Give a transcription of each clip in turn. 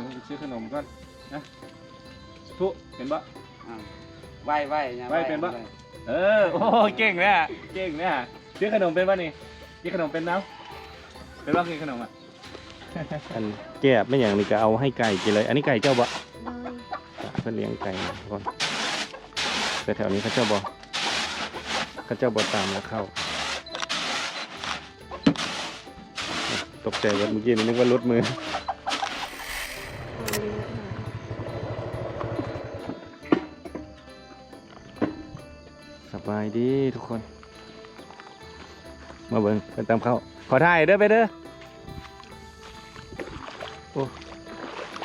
ดี๋ยวผมไปซื้อขนมก่อนนะทุเห็นปะอ้าวไหวไหวเนี่ยไหว้เป็นปะ เออโอ้เก่งเนี่ยเก่งเนี่ยซื้อขนมเป็นปะนี่กินขนมเป็นน้ำเป็นปะกินขนมอะ อันแก้บไม่อย่างนี้ก็เอาให้ไก่กินเลย อันนี้ไก่เจ้าบ่โดยเพื่อเลี้ยงไก่นะทุกคนแต่แถวนี้เขาเจ้าบ่เขาเจ้าบ่ตามแล้วเข้า ตกใจว่าเมื่อกี้นี่นึกว่ารถมือ สบายดีทุกคน มาเบิ่งเป็นตามเข้า ขอถ่ายเด้อไปเด้อ โอ้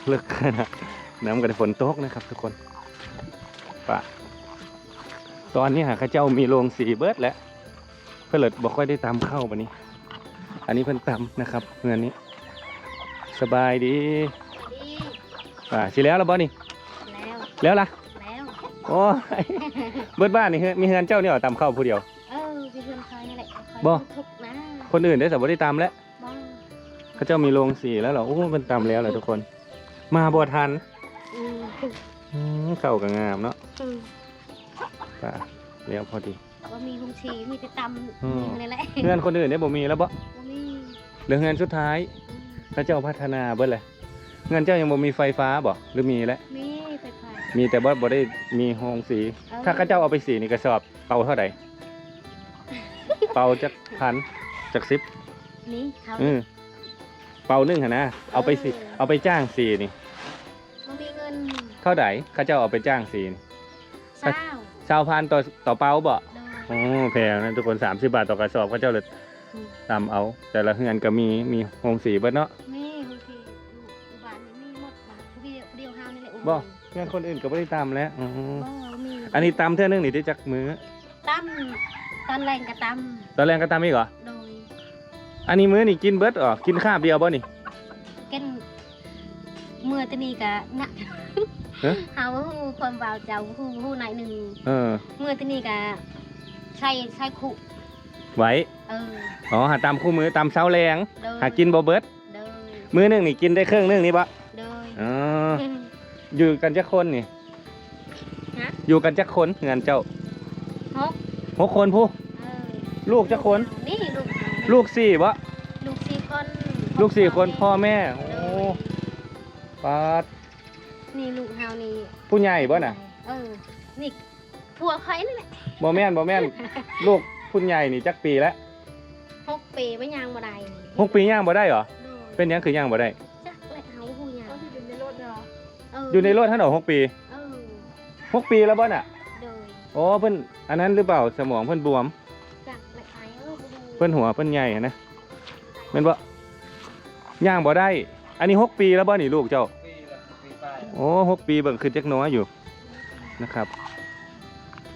เลิกขนาดน้ำกันฝนตกนะครับ ทุกคนปะตอนนี้หาข้าเจ้ามีโรงสีเบิร์ดแล้ว เพื่อเลิดบอกค่อยได้ตามเข้าวันนี้ อันนี้เพิ่นตำนะครับเงินนี้ สบายดีดีอ่าสิแล้วแล้วบ่นี่ แล้วแล้วล่ะแล้ว โอ้ยเบิดบ้านนี่เฮือนมีเฮือนเจ้าเนี่ยตำเข้าผู้เดียว เออพี่เพื่อนคอยนี่แหละคอยบ่ ทุกข์นะคนอื่นได้สับ่ได้ตำแล้วบ่เขาเจ้ามีโรงสีแล้วเหรอโอ้มันตำแล้วเหรอทุกคน มาบ่ทันอืมอืมเข้ากับงามเนาะอืมป่ะแล้วพอดี ว่ามีลุงชีมีแต่ตอืมำนี่แหละเฮือนคนอื่นได้บ่มีแล้วบ่บ่มีเหลือเฮือนสุดท้ายอืมเขาเจ้าพัฒนาเบิดเลยเงินเจ้ายังบ่มีไฟฟ้าบ่หรือมีแล้วมีไฟฟ้า มีแต่บ่บ่ได้มีโรงสีเออถ้าเขาเจ้าเอาไปสีนี่กระสอบเป่าเท่าไหร่ เป่าจักพันจักสิบนี่เขาอือเป่าหนึงหั่นนะ เอาไปสีเอาไปจ้างสีนี่บ่มีเงินเท่าไหร่เขาเจ้าเอาไปจ้างสีนี่เศร้าชาวพันต่อต่อเป่าบ่โดยโอ้แพงนะทุกคน30บาทต่อกระสอบเขาเจ้าเลยอืมตามเอา แต่ละเฮือนก็มีมีโรงสีเบิดเนาะมีบางทีอยู่บ้านนี่มีหมดนะผู้เดียวผู้เดียวเฮานี่แหละบ่ เฮือนคนอื่นก็บ่ได้ตามแล้วอือบ่มีอันนี้ตำเท่านึงนี่ได้จักมือตำตอนแรงก็ตตอนแรกก็ตำอีกเหรอำโดยอันนี้มื้อนี่กินเบิดอ๋อกินข้าวเดียวบ่นี่ กินเมื่อตะนี้ก็นะฮะ เฮาฮู้ความเบาเจ้าฮู้ฮู้หน่อยหนึงเออ เมื่อตะนี้ก็ใช้ใช้คุไหวเอออ๋อหาตามคู่มือตามเช้าแรง โดยหากินบ่เบิดโดยมื้อหนึงนี่กินได้ครึ่งหนึงนี่บ่โดยอ๋อ อ ยู่กันจักคนนี่ฮะ อยู่กันจักคนงานเจ้าฮกหกคนผู้ เออลูกจักคน นี่ลูกลูกสี่บ่ลูกสี่คนลูกสี่คนพ่อแม่ โอ้ปาดนี่ลูกเฮานี่ผู้ใหญ่บ่น่ะเออนี่ผัวใครนั่นแหละบ่แม่นบ่แม่นลูกผู้ใหญ่นี่จักปีแล้วหกปีไม่ยางบ่ได้หกปีย่างบ่ได้เหรอโดยเป็นหยังคือย่างบ่ได้ อออยู่ในรถท่านเหรอหกปีเออหกปีแล้วบ่น่ะโดยโอ้เพิ่นอันนั้นหรือเปล่าสมองเพิ่นบวมจักและไอ้เออบ่รู้เพิ่นหัวเพิ่นใหญ่อะนะแม่นบ่ย่างบ่ได้ อันนี้หกปีแล้วบ่นี่ลูกเจ้า ปีละปีไปโอ้หกปีเบิ่งคือเด็กน้อยอยู่นะครับ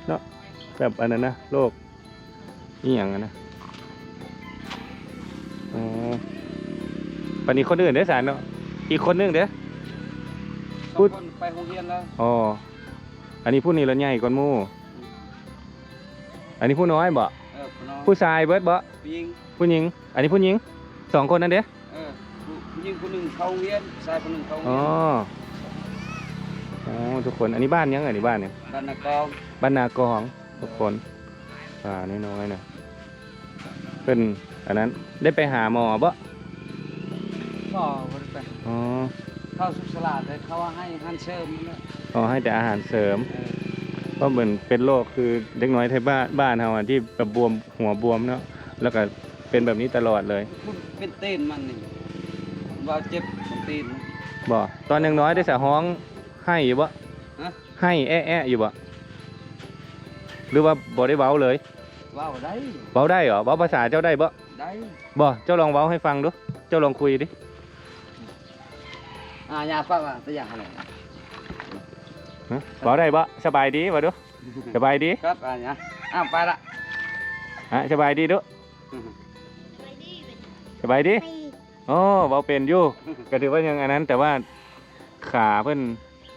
เนาะแบบอันนั้นนะโรคนี่อย่างนั้นนะอ๋อปันนี้คนอื่นเด้อสารเนาะอีกคนหนึงเด้อ พูพูดดคนไปโรงเรียนแล้วอ๋ออันนี้ผู้นี้ละใหญ่กว่าหมู่อันนี้ผู้น้อยบ่เออพี่น้องผู้ชายเบิดบ่ผู้หญิงผู้หญิง อันนี้ผู้หญิงสองคนนั่นเด้อเออผู้ผู้หญิงคนหนึ่งเข้าโรงเรียนชายคนหนึ่งเข้าโรงอ๋เรีอยนอ๋อทุกคนอันนี้บ้านยังไงอันนี้บ้านเนี่ยบ้านนากองบ้านนากองทุกคนป่าน้อยๆนะเป็นอันนั้นได้ไปหาหมอบ่ก็บริไปอ๋อ เข้าสุขสลาดเลยเขาว่าให้ฮันเชิมนั่นแหละอ๋อให้แต่อาหารเสริม เออเพราะเหมือนเป็นโรคคือเด็กน้อยไทยบ้านบ้านเฮาอะที่แบบบวมหัวบวมเนาะแล้วก็เป็นแบบนี้ตลอดเลยพูดเป็นเต้นมันนี่ว่าเจ็บตีน บ่ตอนยังน้อยได้สะห้องให้อยู่บ่ฮะ ให้แอะแอะอยู่บ่หรือว่าบ่ได้เว้าเลยว่าบ่ได้เว้าได้เหรอเว้าภาษาเจ้าได้บ่ได้บ่เจ้าลองเว้าให้ฟังดูเจ้าลองคุยดิ อ่ายาป้าว่าตัวอย่างอะไรฮะเว้าได้บ่สบายดีบ่ดูสบายดีครับอ่ายาอ้าวไปละฮะสบายดีดูไปดีเป็นสบายดีไปอ๋อเว้าเป็นอยู่ก็ถือว่ายังอันนั้น แต่ว่าขาเพิ่น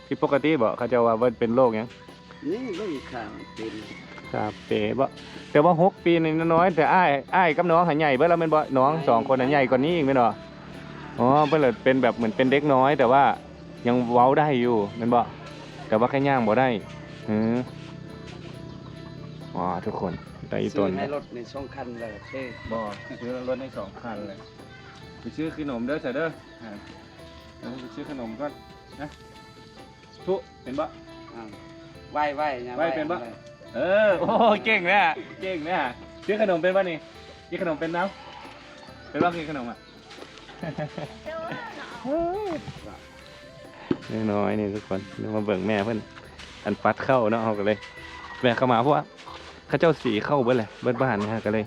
ผิดปกติบ่เขาจะว่าเพิ่นเป็นโรคหยังนี่ไม่มีข่าวตีนขาเป๋บ่แต่ว่าหกปีนี่น้อยแต่อ้ายอ้ายกับน้องหันใหญ่เบิ่แล้วแม่นบ่น้องสองคนหันใหญ่กว่านี้อีกแม่นบ่ อ๋อเพิ่นเลยเป็นแบบเหมือนเป็นเด็กน้อย แต่ว่ายังเว้าได้อยู่แม่นบ่แต่ว่าแค่ย่างบ่ได้อือว้าทุกคนได้อีซื้ต้อนให้รถในช่องคันเลยเท่บ่ซื้อรถในสองคันเลยไปซื้อขนมเด้อเสเด้ออ่าเออไปซื้อขนมก่อนนะทุเป็นบ่ อ่าไหวไหวนะไหว้เป็นปะเออโอ้เก่งเลยอะเก่งเลยอะซื้อขนมเป็นป่ะนี่กินขนมเป็นน้ำเป็นป่ะกินขนมอะ น้อยๆนี่ทุกคนนึกมาเบิ่งแม่เพิ่นอันปัดเข้าเนาะเอากันเลย แม่เข้ามาเพราะว่าเข้าเจ้าสีเข้าเบิดเลยเบิดบ้านนะฮะก็เลย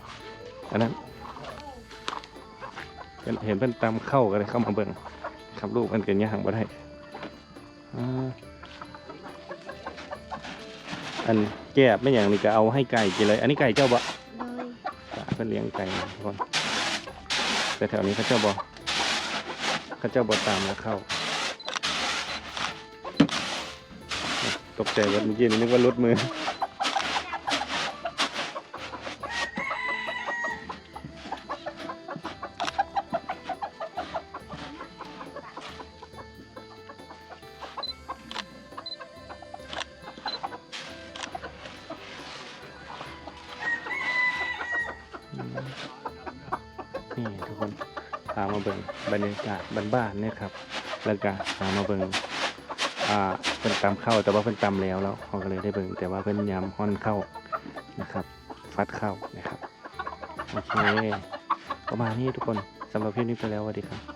อันนั้นเพิ่นเห็นเพิ่นตำเข้าก็เลยเข้ามาเบิ่งครับลูกมันเกินย่างบ่ได้อ่าอันแก้บไม่อย่างนี้ก็เอาให้ไก่กินเลย อันนี้ไก่เจ้าบ่เลยเพิ่นเลี้ยงไก่นะทุกคนแต่แถวนี้เขาเจ้าบ่เขาเจ้าบ่ตามแล้วเข้า ตกใจวันเมื่อกี้นี่นึกว่ารุดมือ มาเบิ่งบรรยากาศบ้านๆเนี่ยครับ แล้วก็พามาเบิ่งอ่าเพิ่นตำเข้าแต่ว่าเพิ่นตำแล้วแล้วเขาก็เลยได้เบิ่งแต่ว่าเพิ่นยำห่อนเข้านะครับฟัดเข้านะครับโอเคประมาณนี้ทุกคนสำหรับคลิปนี้ไปแล้วสวัสดีครับ